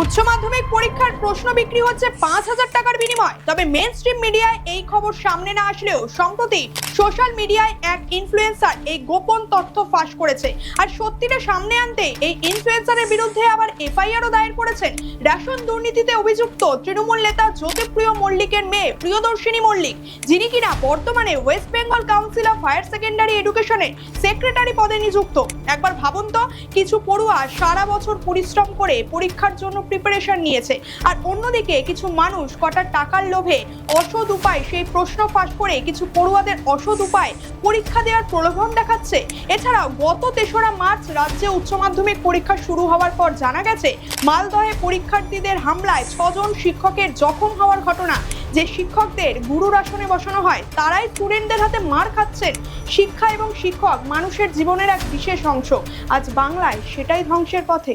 উচ্চ মাধ্যমিক পরীক্ষার প্রশ্ন বিক্রি হচ্ছে পাঁচ হাজার টাকার বিনিময়। তবে মেন স্ট্রিম মিডিয়ায় এই খবর সামনে না আসলেও সম্প্রতি সোশ্যাল মিডিয়ায় এক ইনফ্লুয়েন্সার এই গোপন তথ্য ফাঁস করেছে। আর সত্যিটা সামনে আনতে এই ইনফ্লুয়েন্সারের বিরুদ্ধে আবার এফআইআরও দায়ের করেছেন। রেশন দুর্নীতিতে অভিযুক্ত তৃণমূল নেতা জ্যোতিপ্রিয় মল্লিকের মেয়ে প্রিয়দর্শিনী মল্লিক, যিনি কিনা বর্তমানে West Bengal council of higher secondary এডুকেশনের সেক্রেটারি পদে নিযুক্ত। একবার ভাবুন তো, কিছু পড়ুয়া সারা বছর পরিশ্রম করে পরীক্ষার জন্য প্রিপারেশন নিয়েছে। আর অন্যদিকে কিছু মানুষ কটা টাকার লোভে অসৎ উপায় সেই প্রশ্ন ফাঁস করে কিছু পড়ুয়াদের অসৎ উপায় পরীক্ষা দেওয়ার প্রলোভন দেখাচ্ছে। এছাড়াও গত তেসরা মার্চ রাজ্যে উচ্চ মাধ্যমিক পরীক্ষা শুরু হওয়ার পর জানা গেছে, মালদহে পরীক্ষার্থীদের হামলায় ছজন শিক্ষকের জখম হওয়ার ঘটনা। যে শিক্ষকদের গুরুর আসনে বসানো হয়, তারাই স্টুডেন্টদের হাতে মার খাচ্ছেন। শিক্ষা এবং শিক্ষক মানুষের জীবনের এক বিশেষ অংশ। আজ বাংলায় সেটাই ধ্বংসের পথে।